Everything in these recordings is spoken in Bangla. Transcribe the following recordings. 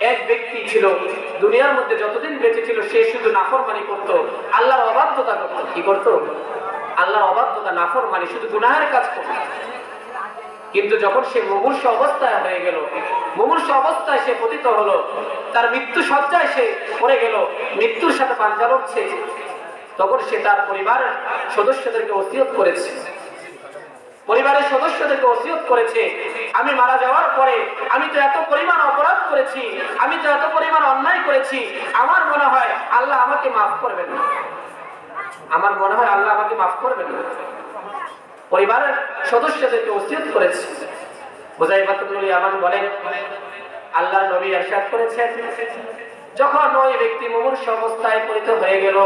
এক ব্যক্তি ছিল, দুনিয়ার মধ্যে যতদিন বেঁচে ছিল, সে শুধু নাফরমানি করত। আল্লাহর অবাধ্যতা করত। কি করত? আল্লাহর অবাধ্যতা, নাফরমানি, শুধু গুনাহের কাজ করত। কিন্তু যখন সে মুমূর্ষ অবস্থায় হয়ে গেল, মুমূর্ষ অবস্থায় সে পতিত হলো, তার মৃত্যু সজ্জায় সে পড়ে গেল, মৃত্যুর সাথে পাঞ্জা লড়ছে। তখন সে তার পরিবারের সদস্যদেরকে ওসিয়ত করেছে। পরিবারের সদস্যদেরকে ওসিয়ত করেছে আমি মারা যাওয়ার পরে আমি তো এত পরিমাণ অপরাধ করেছি, আমি তো এত পরিমাণ অন্যায় করেছি, আমার মনে হয় আল্লাহ আমাকে মাফ করবেন আমার মনে হয় আল্লাহ আমাকে মাফ করবেন পরিবারের সদস্যদেরকে ওসিয়ত করেছে। বোঝাইবাতুল আমার বলেন, আল্লাহ নবী এরশাদ করেছেন, যখন ওই ব্যক্তি মুমূর্ষ অবস্থায় পরিত হয়ে গেল,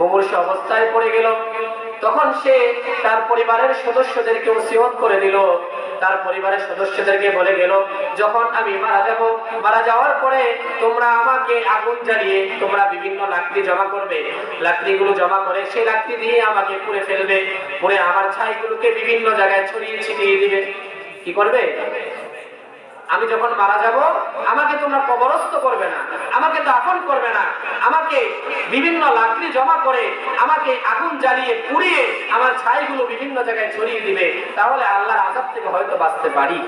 মুমূর্ষ অবস্থায় পড়ে গেল, তখন সে তার পরিবারের সদস্যদেরকে ওসিয়ত করে দিল। তার পরিবারের সদস্যদেরকে বলে গেল, যখন আমি মারা যাব, মারা যাওয়ার পরে তোমরা আমাকে আগুন জ্বালিয়ে তোমরা বিভিন্ন লাকড়ি জমা করবে। লাকড়িগুলো জমা করে সেই লাকড়ি দিয়ে আমাকে পুড়ে ফেলবে। পুড়ে আমার ছাইগুলোকে বিভিন্ন জায়গায় ছড়িয়ে ছিটিয়ে দিবে। কি করবে? আমি যখন মারা যাব, আমাকে তোমরা কবরস্থ করবে না, আমাকে দাফন করবে না, আমাকে বিভিন্ন লাকড়ি জমা করে আমাকে আগুন জ্বালিয়ে পুড়িয়ে আমার ছাইগুলো বিভিন্ন জায়গায় ছড়িয়ে দিবে, তাহলে আল্লাহর আজাদ থেকে হয়তো বাঁচতে পারি।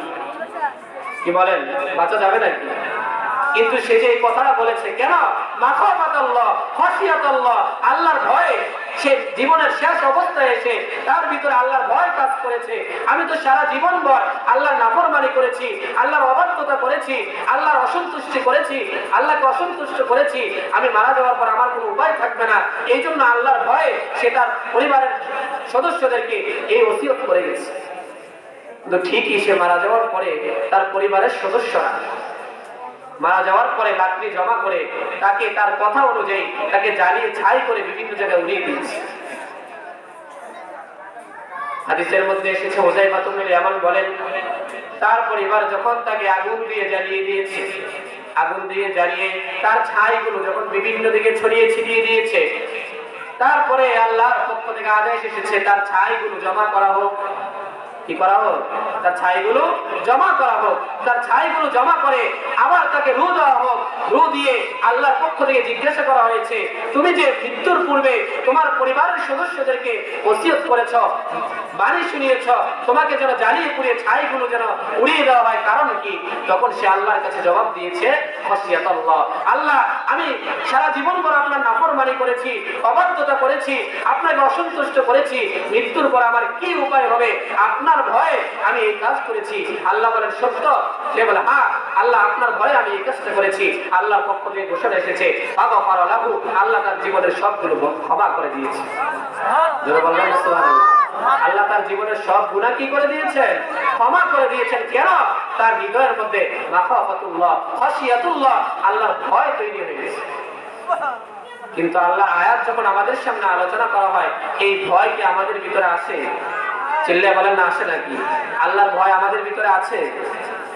কি বলেন? বাঁচা যাবে নাকি? কিন্তু সে যে কথাটা বলেছে, কেন? আল্লাহর ভয়ে সে জীবনের শেষ অবস্থায় এসে তার ভিতরে আল্লাহর ভয় কাজ করেছে। আমি তো সারা জীবন ভর আল্লাহর নাফরমানি করেছি, আল্লাহর অবাধ্যতা করেছি, আল্লাহর অসন্তুষ্টি করেছি, আল্লাহকে অসন্তুষ্ট করেছি। আমি মারা যাওয়ার পর আমার কোনো উপায় থাকবে না। এই জন্য আল্লাহর ভয়ে সে তার পরিবারের সদস্যদেরকে এই ওসিয়ত করে গেছে। কিন্তু ঠিকই সে মারা যাওয়ার পরে তার পরিবারের সদস্যরা মারা যাওয়ার পরে লাকড়ি জমা করে তাকে তার কথা অনুযায়ী তাকে জ্বালিয়ে ছাই করে বিভিন্ন জায়গায় উড়িয়ে দিয়েছে। হাদিসের মধ্যে এসেছে ওজাই বাতুমিল এমন বলেন তার পরিবার যখন তাকে আগুন দিয়ে জ্বালিয়ে দিয়েছে, আগুন দিয়ে জ্বালিয়ে তার ছাইগুলো যখন বিভিন্ন দিকে ছড়িয়ে ছিটিয়ে দিয়েছে, তারপরে আল্লাহর পক্ষ থেকে আদেশ এসেছে, তার ছাইগুলো জমা করা হোক। কি করা হোক? তার ছাইগুলো জমা করা হোক। তার ছাইগুলো জমা করে আবার তাকে রু দেওয়া হোক। রু দিয়ে আল্লাহর পক্ষ থেকে জিজ্ঞাসা করা হয়েছে, তুমি যে মৃত্যুর পূর্বে তোমার পরিবারের সদস্যদেরকে ওসিয়ত করেছ, বাণী শুনিয়েছ, তোমাকে যেন জ্বালিয়ে পুড়িয়ে ছাইগুলো যেন উড়িয়ে দেওয়া হয়, কারণ কি? তখন সে আল্লাহর কাছে জবাব দিয়েছে আল্লাহ, আমি সারা জীবন ভর আপনার নাফরমানি করেছি, অবাধ্যতা করেছি, আপনাকে অসন্তুষ্ট করেছি, মৃত্যুর পর আমার কি উপায় হবে? আপনার ভয়ে আমি এই কাজ করেছি। আল্লাহ বলেন, সত্য? সে বলে হ্যাঁ আল্লাহ আপনার ভয়ে আমি এই কাজটা করেছি। আল্লাহর পক্ষ থেকে ঘোষণা এসেছে বাবা পারা লাভু আল্লাহ তার জীবনের সবগুলো ক্ষমা করে দিয়েছে? আল্লাহ তার জীবনের সব গুণা কি করে দিয়েছেন? ক্ষমা করে দিয়েছেন কেন? তার হৃদয়ের মধ্যে খাশিয়াতুল্লাহ, আল্লাহর ভয় তৈরি হয়ে গেছে। কিন্তু আল্লাহ আয়াত যখন আমাদের সামনে আলোচনা করা হয়, এই ভয় কি আমাদের ভিতরে আসে? চিল্লে বলেন না আসে নাকি? আল্লাহর ভয় আমাদের ভিতরে আছে?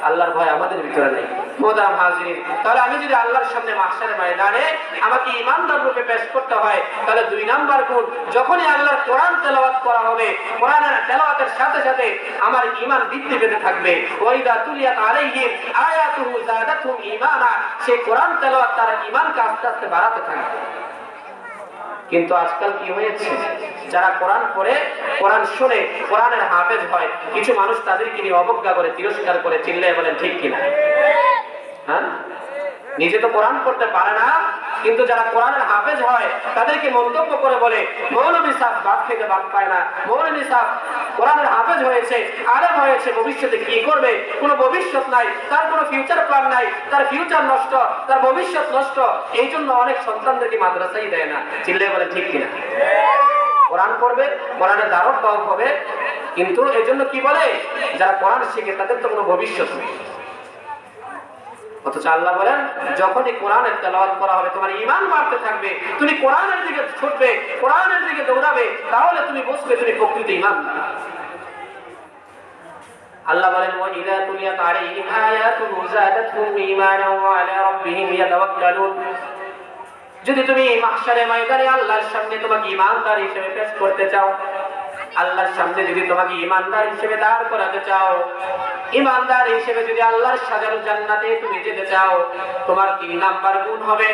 আল্লাহর ভয় আমাদের ভিতরে নেই। মোদাম হাজির। তাহলে আমি যদি আল্লাহর সামনে মাসারে ময়দানে আমাকে ইমানদার রূপে পেশ করতে হয়, তাহলে দুই নাম্বার গুণ, যখনই আল্লাহর কোরআন তেলাওয়াত করা হবে, কোরআনের তেলাওয়াতের সাথে সাথে আমার ইমান বৃদ্ধি পেতে থাকবে। ওয়াইদা তুলিয়াত আলাইহিম আয়াতুহু যাদাতুহুম ঈমানা। সেই কোরআন তেলাওয়াত তার ঈমানকে আস্তে আস্তে বাড়াতে থাকবে। কিন্তু আজকাল কি হয়েছে? যারা কোরআন পড়ে, কোরআন শুনে কোরআনের হাফেজ হয়, কিছু মানুষ তাদেরকে নিয়ে অবজ্ঞা করে, তিরস্কার করে চিল্লায় বলেন, ঠিক কিনা? হ্যাঁ? নিজে তো কোরআন পড়তে পারে না, কিন্তু যারা কোরআনের হাফেজ হয়, তাদেরকে মন্তব্য করে বলে, মৌলবী সাহ বাদ থেকে বাদ পায় না, মৌলবী সাহ কোরআনের হাফেজ হয়েছে হয়েছে, ভবিষ্যতে কি করবে? কোনো ভবিষ্যৎ নাই, তার কোনো ফিউচার প্ল্যান নাই, তার ফিউচার নষ্ট, তার ভবিষ্যৎ নষ্ট। এই জন্য অনেক সন্তানদেরকে মাদ্রাসাই দেয় না চিল্লে বলে, ঠিক কিনা? কোরআন পড়বে কোরআনের দ্বারক বাহক হবে। কিন্তু এই জন্য কি বলে? যারা কোরআন শিখে, তাদের তো কোনো ভবিষ্যৎ নেই। অথচ আল্লাহ বলেন, যখনই কোরআনের তেলাওয়াত করা হবে, তোমার ইমান বাড়তে থাকবে, তুমি কোরআনের দিকে ছুটবে, কোরআনের দিকে দৌড়াবে, তাহলে তুমি বসবে তুমি প্রকৃত ইমান আল্লাহ বলেন ওয়া ইযা তুলিয়াত আলাইহিম আয়াতুহু যাদাতহুম ঈমানান ওয়া আলা রাব্বিহিম ইয়াতাওয়াক্কালুন। যদি তুমি মাহশারে ময়দানে আল্লাহর সামনে তোমাকে ইমানদার হিসেবে পেশ করতে চাও, আল্লাহর সামনে যদি তোমাকে ইমানদার হিসেবে দাঁড় করাতে চাও ইমানদার হিসেবে যদি আল্লাহর সাজানো জান্নাতে তুমি যেতে চাও, তোমার তিন নাম্বার গুণ হবে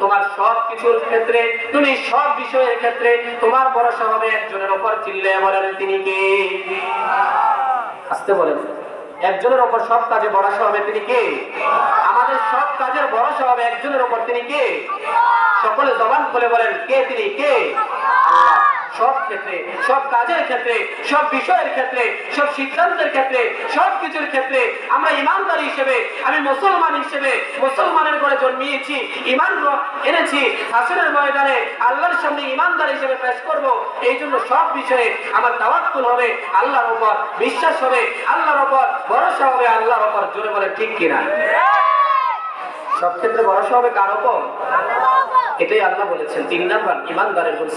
তোমার সব কিছুর ক্ষেত্রে, তুমি সব বিষয়ের ক্ষেত্রে তোমার ভরসা হবে একজনের উপর চিল্লায় বলেন তিনি কে? আসতে বলেন। একজনের ওপর সব কাজে ভরসা হবে তিনি কে? আমাদের সব কাজের ভরসা হবে একজনের ওপর তিনি কে? সকলে জবান খুলে বলেন, কে তিনি কে? সব ক্ষেত্রে, সব কাজের ক্ষেত্রে, সব বিষয়ের ক্ষেত্রে, সব সিদ্ধান্তের ক্ষেত্রে, সব কিছুর ক্ষেত্রে আমরা ইমানদার হিসেবে, আমি মুসলমান হিসেবে, মুসলমানের জন্মিয়েছি ইমান এনেছি হাসনের ময়দানে আল্লাহর সামনে ইমানদার হিসেবে পেশ করব এই জন্য সব বিষয়ে আমার তাওয়াক্কুল হবে আল্লাহর উপর বিশ্বাস হবে আল্লাহর উপর ভরসা হবে আল্লাহর উপর জোরে বলে ঠিক কিনা? সব ক্ষেত্রে ভরসা হবে কার উপর। এটাই আল্লাহ বলেছেন, তিন নাম্বার ইমানদারের গুণ।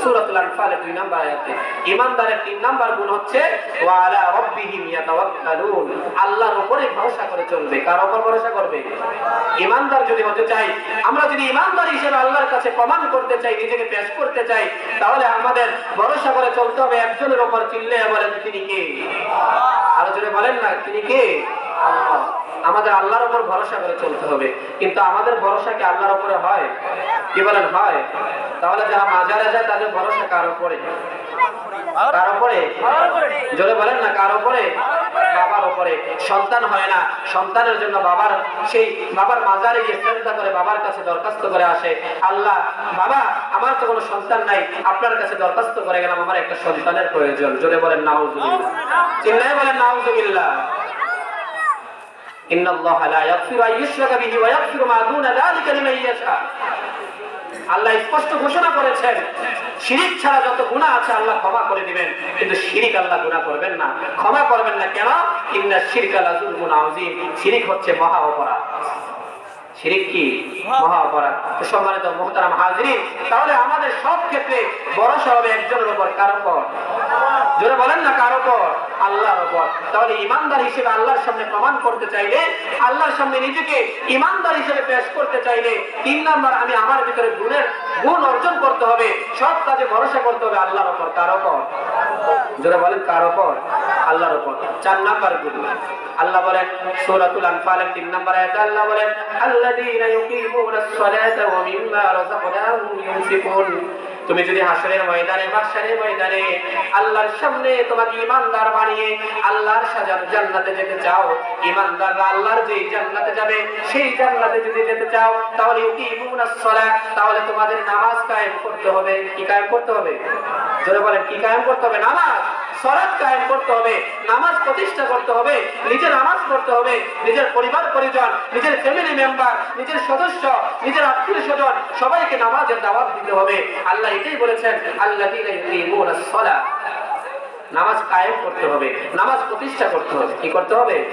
দুই নাম্বার আয়াতে ইমানদারের তিন নাম্বার গুণ হচ্ছে ইয়াতাওয়াক্কালুন। আল্লাহর উপরে ভরসা করে চলবে। কার উপর ভরসা করবে? ইমানদার যদি হতে চাই, আমরা যদি ইমানদার হিসেবে আল্লাহর কাছে প্রমাণ করতে চাই, নিজেকে পেশ করতে চাই, তাহলে আমাদের ভরসা করে চলতে হবে একজনের উপর চিল্লে বলেন, তিনি কে? আরও জোরে বলেন না, তিনি কে? আল্লাহ। আমাদের আল্লাহর উপর ভরসা করে চলতে হবে। কিন্তু আমাদের ভরসা কি আল্লাহর উপরে হয়? কি বলেন, হয়? তাহলে যারা মাজারে যায়, তাদের ভরসা কার উপরে? না না আমার তো কোনো সন্তান নাই, আপনার কাছে দরখাস্ত করে গেলাম, আমার একটা সন্তানের প্রয়োজন। জোরে বলেন চিল্লায় বলেন, নাউজুবিল্লাহ। আল্লাহ স্পষ্ট ঘোষণা করেছেন, শিরিক ছাড়া যত গুণা আছে আল্লাহ ক্ষমা করে দিবেন। কিন্তু শিরিক আল্লাহ গুণা করবেন না। ক্ষমা করবেন না কেন? ইন্না শিরকা আল্লাহ শিরিক হচ্ছে মহা অপরাধ। তাহলে আমাদের সব ক্ষেত্রে একজনের উপর জোরে বলেন না আল্লাহর উপর। তাহলে ইমানদার হিসেবে আল্লাহর সামনে প্রমাণ করতে চাইলে, আল্লাহর সামনে নিজেকে ইমানদার হিসেবে পেশ করতে চাইলে, তিন নাম্বার, আমি আমার ভিতরে গুণের গুণ অর্জন করতে হবে, সব কাজে ভরসা করতে হবে আল্লাহর উপর। কার জোরে বলেন কার উপর? আল্লাহর উপর। চার নাম্বার গুণ। আল্লাহ বলেন, সূরাতুল আনফালের তিন নাম্বার আয়াতে। আল্লাহ বলেন, আল্লাযীনা ইউকিমুনাস সালাতা ওয়া মিম্মা রাযাকনাহুম ইউনফিকুন তুমি যদি হাসরের ময়দানে বাকশারের ময়দানে আল্লাহর সামনে তোমাকে ইমানদার বানিয়ে আল্লাহর সাজানো জান্নাতে যেতে চাও ইমানদাররা আল্লাহর যেই জান্নাতে যাবে, সেই জান্নাতে যদি যেতে চাও, তাহলে তাহলে তোমাদের নামাজ কায়েম করতে হবে। কি কায়েম করতে হবে? জোরে বলেন, কি কায়েম করতে হবে? নামাজ। সরাত কায়েম করতে হবে, নামাজ প্রতিষ্ঠা করতে হবে, নিজের নামাজ পড়তে হবে, নিজের পরিবার, পরিজন, নিজের ফ্যামিলি মেম্বার নিজের সদস্য, নিজের আত্মীয় স্বজন, সবাইকে নামাজের দাওয়াত দিতে হবে। আল্লাহ এটাই বলেছেন, আল্লাহ নামাজ কায়েম করতে হবে, নামাজ প্রতিষ্ঠা করতে হবে, কি করতে হবে?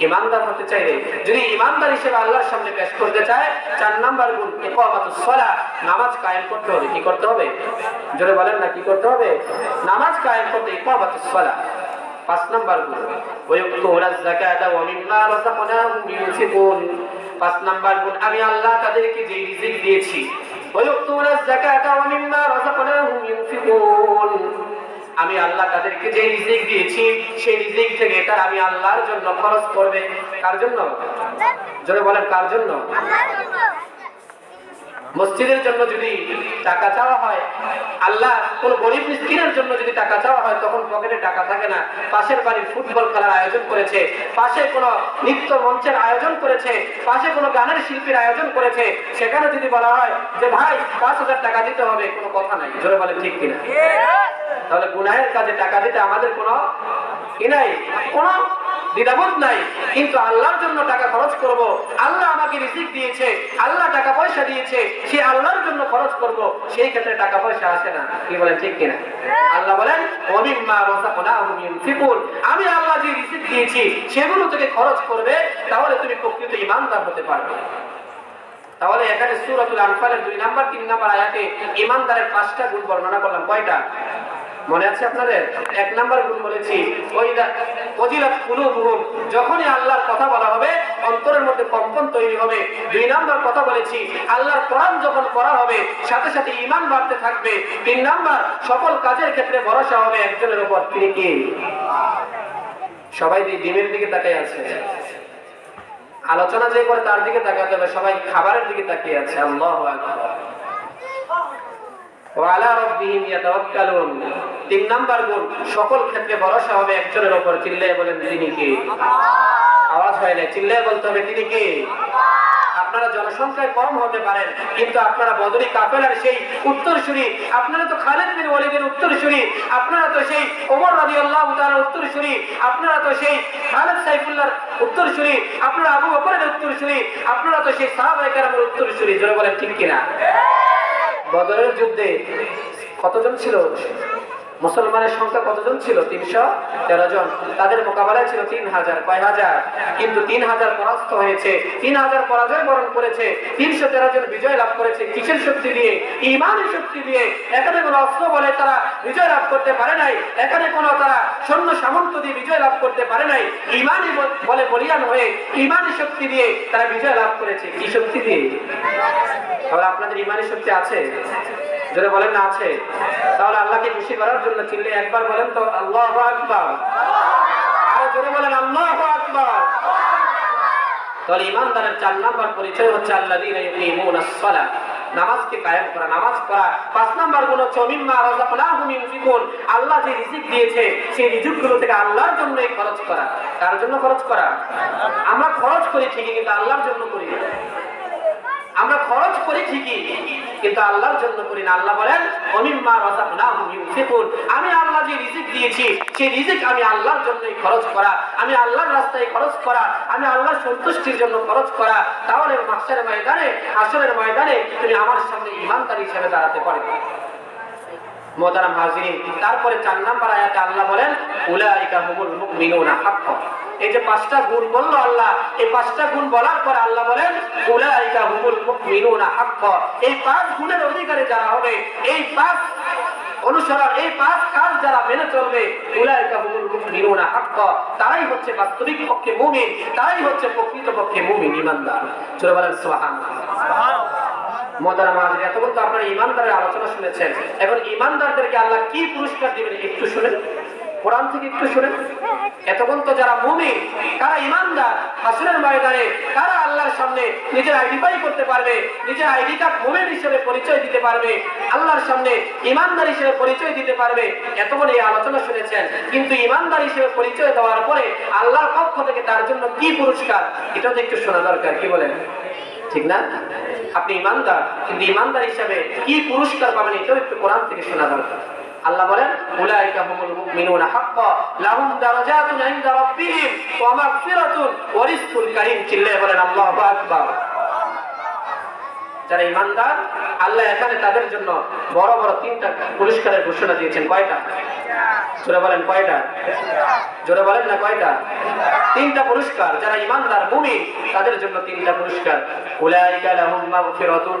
ইমানদার হতে চাইলে, যদি ইমানদার হিসেবে আল্লাহর সামনে পেশ করতে চায়, চার নাম্বার গুণ ইকামাতুস নামাজ কায়েম করতে হবে, কি করতে হবে? জোরে বলেন না, কি করতে হবে? নামাজ কায়েম করতে নাম্বার গুণ আমি আল্লাহ তাদেরকে যে রিজিক দিয়েছি ওয়ায়ুতুনা যাকাতা ওয়া মিম্মা রাযাকনাহুম ইউনফিকুন আমি আল্লাহ তাদেরকে যে রিজিক দিয়েছি, সেই রিজিক থেকে তার আমি আল্লাহর জন্য খরচ করবে। কার জন্য? জোরে বলেন, কার জন্য? মসজিদের জন্য যদি টাকা চাওয়া হয়, আল্লাহ কোন গরিব মিসকিনের জন্য যদি টাকা চাওয়া হয়, তখন পকেটে টাকা থাকে না। পাশের বাড়ির ফুটবল খেলার আয়োজন করেছে, পাশে কোনো নৃত্য মঞ্চের আয়োজন করেছে, পাশে কোনো গানের শিল্পীর আয়োজন করেছে। সেখানে যদি বলা হয় যে, ভাই, পাঁচ হাজার টাকা দিতে হবে, কোনো কথা নাই। জোরে বলে ঠিক কিনা? তাহলে গুনাহের কাজে টাকা দিতে আমাদের কোনো নাই দ্বিধাবোধ নাই। কিন্তু আল্লাহর জন্য টাকা খরচ করব, আল্লাহ আমাকে দিয়েছে, আল্লাহ টাকা পয়সা দিয়েছে, সে আল্লাহর জন্য খরচ করব, সেই ক্ষেত্রে টাকা পয়সা আসে না। কি বলেন, ঠিক কিনা? আল্লাহ বলেন আমি আল্লাহ যে রিজিক দিয়েছি, সেগুলো থেকে খরচ করবে, তাহলে তুমি প্রকৃত ইমানদার হতে পারবে। তাহলে এখানে সূরাতুল আনফালের দুই নাম্বার, তিন নাম্বার আয়াতে ইমানদারের পাঁচটা গুণ বর্ণনা করলাম। কয়টা? মনে আছে আপনাদের? এক নাম্বার গুণ বলেছি যখনই আল্লাহর কথা বলা হবে, অন্তরের মধ্যে কম্পন তৈরি হবে। দুই নাম্বার কথা বলেছি, আল্লাহর কোরআন যখন হবে, সাথে সাথে ঈমান বাড়তে থাকবে। তিন নাম্বার, সকল কাজের ক্ষেত্রে ভরসা হবে একজনের উপর। তিনি কে? সবাই ডিমের দিকে তাকিয়ে আছে। আলোচনা যে করে তার দিকে তাকাতে হবে, সবাই খাবারের দিকে তাকিয়ে আছে। আল্লাহ তিন গুণ, সকল ক্ষেত্রে ভরসা হবে একজনের বলেন তিনি আওয়াজ হয় না বলতে হবে তিনি আপনারা জনসংখ্যায় কম হতে পারেন, কিন্তু আপনারা কাফেলার সেই আপনারা তো খালেদ বিন ওয়ালিদের উত্তরসূরি, আপনারা তো সেই ওমর রাদিয়াল্লাহু তাআলার আপনারা তো সেই খালেদ সাইফুল্লাহর উত্তরসূরি, আপনারা আবু আপনারা তো সেই জোরে বলেন ঠিক কিনা? বদরের যুদ্ধে কতজন ছিল? মুসলমানের সংখ্যা কতজন ছিল? তিনশো তেরো জন। তাদের মোকাবেলায় ছিল তিন হাজার। কয় হাজার? কিন্তু তিন হাজার পরাস্ত হয়েছে। তিন হাজার পরাজয় বরণ করেছে। তিনশো তেরো জন বিজয় লাভ করেছে কিসের শক্তি দিয়ে ইমানের শক্তি দিয়ে এখানে কোনো অস্ত্র বলে তারা বিজয় লাভ করতে পারে নাই। এখানে কোনো তারা সৈন্য সামন্ত দিয়ে বিজয় লাভ করতে পারে নাই। ইমানই বলে বলিয়ান হয়ে ইমানি শক্তি দিয়ে তারা বিজয় লাভ করেছে। কি শক্তি দিয়ে তাহলে আপনাদের ইমানের শক্তি আছে? যদি বলেন না, আছে। তাহলে আল্লাহকে খুশি করার জন্য চিনলে একবার বলেন তো, আল্লাহ আকবার। জোরে বলেন, আল্লাহ তাহলে ইমানদারের চার নাম্বার পরিচয় হচ্ছে আল্লাহ নামাজকে কায়েম করা, নামাজ পাঁচ নাম্বারগুলো আল্লাহ যে রিজিক দিয়েছে, সেই রিজিকগুলো থেকে আল্লাহর জন্য খরচ করা। কার জন্য খরচ করা? আমরা খরচ করি ঠিকই, কিন্তু আল্লাহর জন্য করি আমরা খরচ করি ঠিকই, কিন্তু আল্লাহর জন্য করি না। আল্লাহ বলেন অমিম্মা রাযাকনাহুম ইউনফিকুন আমি আল্লাহ যে রিজিক দিয়েছি, সেই রিজিক আমি আল্লাহর জন্যই খরচ করা, আমি আল্লাহর রাস্তায় খরচ করা, আমি আল্লাহর সন্তুষ্টির জন্য খরচ করা। তাহলে মাসের ময়দানে, আসরের ময়দানে তুমি আমার সামনে ইমানদার হিসেবে দাঁড়াতে পারবে। মোহতারাম হাজিরিন, তারপরে চার নাম্বার আয়াতে আল্লাহ বলেন, উলাইকা হুমুল মুমিনুনা হাক্কান এই যে পাঁচটা গুণ বলল আল্লাহ এই পাঁচটা গুণ বলার পর আল্লাহ বলেন উলাইকা হুমুল মুমিনুনা হাক্কান এই পাঁচ গুণের অধিকারী যারা হবে এই পাঁচ অনুসরণ এই পাঁচ কাজ যারা মেনে চলবে উলাইকা হুমুল মুমিনুনা হাক্কান তারাই হচ্ছে বাস্তবিক পক্ষে মুমিন তারাই হচ্ছে প্রকৃত পক্ষে মুমিন ইমানদার। চলে বলেন সুবহানাল্লাহ। মোদারা মাহাজির এতক্ষণ তো আপনারা ইমানদারের আলোচনা শুনেছেন। এখন ইমানদারদেরকে আল্লাহ কি পুরস্কার দিবেন একটু শুনেন। কোরআন থেকে একটু শুনেন এতক্ষণ তো যারা মুমিন কারা ইমানদার, হাসুরের ময়দানে কারা আল্লাহর সামনে নিজের আইডেন্টিফাই করতে পারবে, নিজের আইডি কার্ড মুমিন হিসেবে পরিচয় দিতে পারবে, আল্লাহর সামনে ইমানদার হিসেবে পরিচয় দিতে পারবে। এতক্ষণ এই আলোচনা শুনেছেন, কিন্তু ইমানদার হিসেবে পরিচয় দেওয়ার পরে আল্লাহর পক্ষ থেকে তার জন্য কি পুরস্কার? এটাও তো একটু শোনা দরকার, কি বলেন? ঠিক না? আপনি ইমানদার, কিন্তু ইমানদার হিসাবে কি পুরস্কার পাবেন, এটাও একটু কোরআন থেকে শোনা দরকার। আল্লাহ বলেন, উলাইকা হুমুল মুমিনুনা হাক্কা, লাহুম দারাজাতুন ইনদা রাব্বিহিম, ওয়া মাগফিরাতুন ওয়া কারীম। চিল্লায়ে বলেন, আল্লাহু আকবার। যারা ইমানদার আল্লাহ এখানে তাদের জন্য বড় বড় তিনটা পুরস্কারের ঘোষণা দিয়েছেন। কয়টা? জোরে বলেন, কয়টা? জোরে বলেন না, কয়টা? তিনটা পুরস্কার। যারা ইমানদার মুমিন, তাদের জন্য তিনটা পুরস্কার। উলাইকা লাহুম মাগফিরাতুন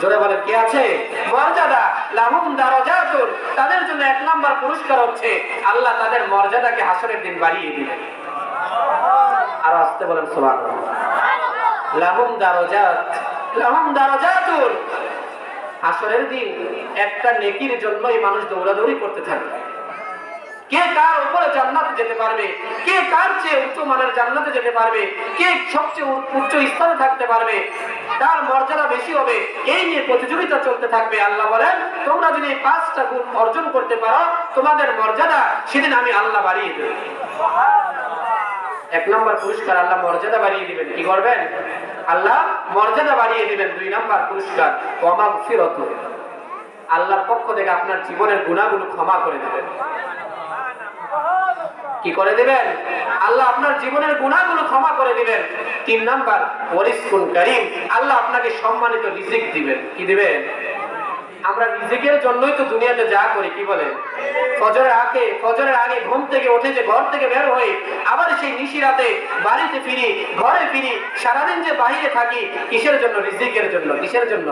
জোরে বলেন, কি আছে? মর্যাদা, লাহুম দারাজাতুন। তাদের জন্য এক নাম্বার পুরস্কার হচ্ছে, আল্লাহ তাদের মর্যাদাকে হাসরের দিন বাড়িয়ে দিবেন আর আসতে বলেন, সুবহানাল্লাহ। লাহুম দারাজাত, লাহুম দারাজাতুন। হাসরের দিন একটা নেকির জন্যই মানুষ দৌড়াদৌড়ি করতে থাকবে কে কার উপরে জান্নাতে যেতে পারবে? কে কার চেয়ে উচ্চ মানের জান্নাতে যেতে পারবে? কে সবচেয়ে উচ্চ স্থানে থাকতে পারবে? তার মর্যাদা বেশি হবে। এই নিয়ে প্রতিযোগিতা চলতে থাকবে। আল্লাহ বলেন, তোমরা যদি পাঁচটা গুণ অর্জন করতে পারো, তোমাদের মর্যাদা সেদিন আমি আল্লাহ বাড়িয়ে দেব। এক নম্বর পুরস্কার আল্লাহ মর্যাদা বাড়িয়ে দিবেন। কি করবেন? আল্লাহ মর্যাদা বাড়িয়ে দিবেন দুই নম্বর পুরস্কার। অমাগ ফিরত আল্লাহর পক্ষ থেকে আপনার জীবনের গুণাগুলো ক্ষমা করে দেবেন। কি করে দিবেন? আল্লাহ আপনার জীবনের গুণাগুলো ক্ষমা করে দিবেন। তিন নাম্বার ওয়ারিসকুন করিম। আল্লাহ আপনাকে সম্মানিত রিজিক দিবেন। কি দিবেন? আমরা রিজিকের জন্যই তো দুনিয়াতে যা করি, কি বলে? ফজরের আগে ফজরের আগে ঘুম থেকে উঠে যে ঘর থেকে বের হই, আবার সেই নিশি রাতে বাড়িতে ফিরি, ঘরে ফিরি, সারাদিন যে বাইরে থাকি, কিসের জন্য? রিজিকের জন্য, কিসের জন্য?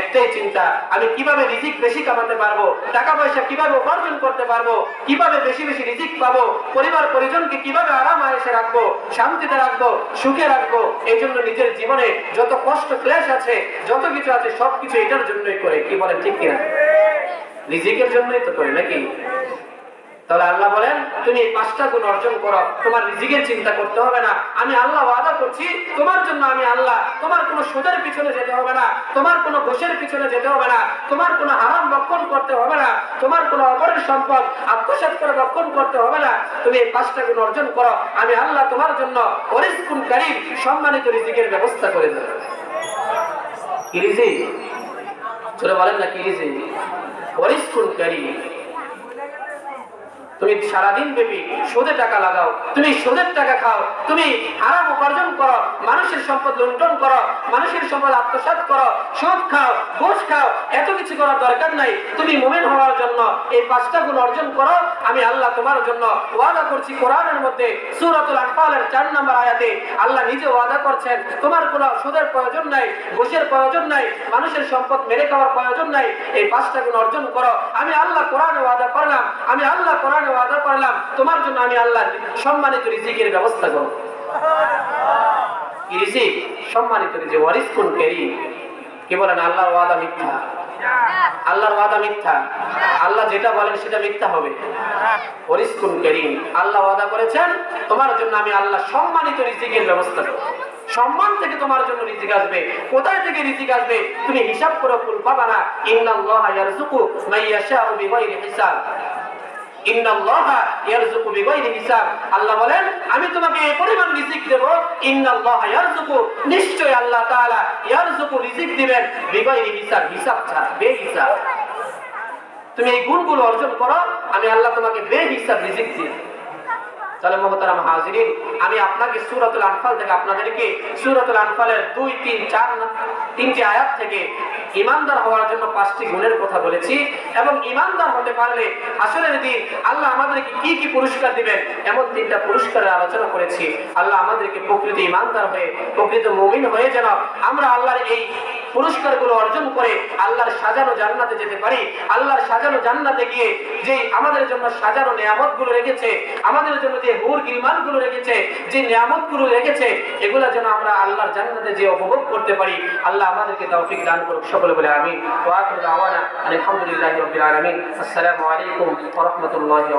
একটাই চিন্তা, আমি কীভাবে রিজিক বেশি কামাতে পারব, টাকা পয়সা কীভাবে উপার্জন করতে পারব, কীভাবে বেশি বেশি রিজিক পাবো, পরিবার পরিজনকে কীভাবে আরাম আয়েসে রাখব, শান্তিতে রাখব, সুখে রাখব, এই জন্য নিজের জীবনে যত কষ্ট, ক্লেশ আছে, যত কিছু আছে, সবকিছু এটার জন্যই করে, কি বলে, ঠিক কিনা? রিজিকের জন্যই তো করে, নাকি? তাহলে আল্লাহ বলেন, তুমি এই পাঁচটা গুণ অর্জন করো। তোমার রিজিকের চিন্তা করতে হবে না। আমি আল্লাহ ওয়াদা করছি। তোমার জন্য আমি আল্লাহ, তোমার কোনো সুদের পিছনে যেতে হবে না। তোমার কোনো ঘোষের পিছনে যেতে হবে না। তোমার কোনো হারাম রক্ষণ করতে হবে না। তোমার কোনো অপরের সম্পদ আত্মসাৎ করে রক্ষণ করতে হবে না। তুমি এই পাঁচটা গুণ অর্জন করো। আমি আল্লাহ তোমার জন্য অরিস্কুন কারিম সম্মানিত রিজিকের ব্যবস্থা করে দেবো। কি রিজিক? বলেন না কি রিজিক? অরিস্কুন কারিম তুমি সারাদিন ব্যাপী সুদে টাকা লাগাও, তুমি সুদের টাকা খাও, তুমি হারাম উপার্জন করো, মানুষের সম্পদ লুণ্ঠন করো, মানুষের সম্পদ আত্মসাৎ করো, সুদ খাও, ঘুষ খাও, এত কিছু করার দরকার নাই। তুমি মুমিন হওয়ার জন্য এই পাঁচটা গুণ অর্জন করো। আমি আল্লাহ তোমার জন্য ওয়াদা করছি কোরআনের মধ্যে, সূরাতুল আনফালের চার নম্বর আয়াতে। আল্লাহ নিজে ওয়াদা করছেন, তোমার কোনো সুদের প্রয়োজন নাই, ঘুষের প্রয়োজন নাই, মানুষের সম্পদ মেরে খাওয়ার প্রয়োজন নাই, এই পাঁচটা গুণ অর্জন করো। আমি আল্লাহ কোরআনে ওয়াদা করলাম, আমি আল্লাহ কোরআনে ওয়াদা করলাম, তোমার জন্য আমি আল্লাহ সম্মানিত রিজিকের ব্যবস্থা করো কি রিজিক? সম্মানিত রিজিক, ওয়ারিসকুন কারীম। কি বলেন, আল্লাহর ওয়াদা মিথ্যা? আল্লাহর ওয়াদা মিথ্যা? আল্লাহ যেটা বলেন সেটা মিথ্যা হবে। ওরিসকুন কারীম, আল্লাহ ওয়াদা করেছেন, তোমার জন্য আমি আল্লাহ সম্মানিত রিজিকের ব্যবস্থা করব। সম্মান থেকে তোমার জন্য রিজিক আসবে। কোথায় থেকে রিজিক আসবে? তুমি হিসাব করে ফুল পাবা না ইন্নাল্লাহা ইয়ারযুকু মাইয়াশাউ বিগাইরি হিসাব ইন্নাল্লাহা ইয়ারযুকু বিগাইরি হিসাব আল্লাহ বলেন, আমি তোমাকে আল্লাহ তাআলা ইয়ারযুকু রিজিক দিবেন। হিসাব হিসাব ছাড়া তুমি এই গুণগুলো অর্জন করো, আমি আল্লাহ তোমাকে বেহিসাব রিজিক দিই। তাহলে মহতারাম হাজিরিন, আমি আপনাকে সূরাতুল আনফাল থেকে আপনাদেরকে সূরাতুল আনফালের দুই, তিন, চার, তিনটি আয়াত থেকে ইমানদার হওয়ার জন্য পাঁচটি গুণের কথা বলেছি এবং ইমানদার হতে পারলে আসলের দিন আল্লাহ আমাদেরকে কি কি পুরস্কার দিবেন এমন তিনটা পুরস্কারের আলোচনা করেছি। আল্লাহ আমাদেরকে প্রকৃত ইমানদার হয়ে, প্রকৃত মুমিন হয়ে যেন আমরা আল্লাহর এই পুরস্কারগুলো অর্জন করে আল্লাহর সাজানো জান্নাতে যেতে পারি। আল্লাহর সাজানো জান্নাতে গিয়ে যে আমাদের জন্য সাজানো নিয়ামতগুলো রেখেছে, আমাদের জন্য যে হুর গিলমানগুলো রেখেছে, যে নিয়ামতগুলো রেখেছে, এগুলো যেন আমরা আল্লাহর জান্নাতে যে উপভোগ করতে পারি। আল্লাহ আমাদেরকে তৌফিক দান করুক সকলে বলে আমি আলহামদুলিল্লাহি আসসালামু আলাইকুম রাহমাতুল্লাহি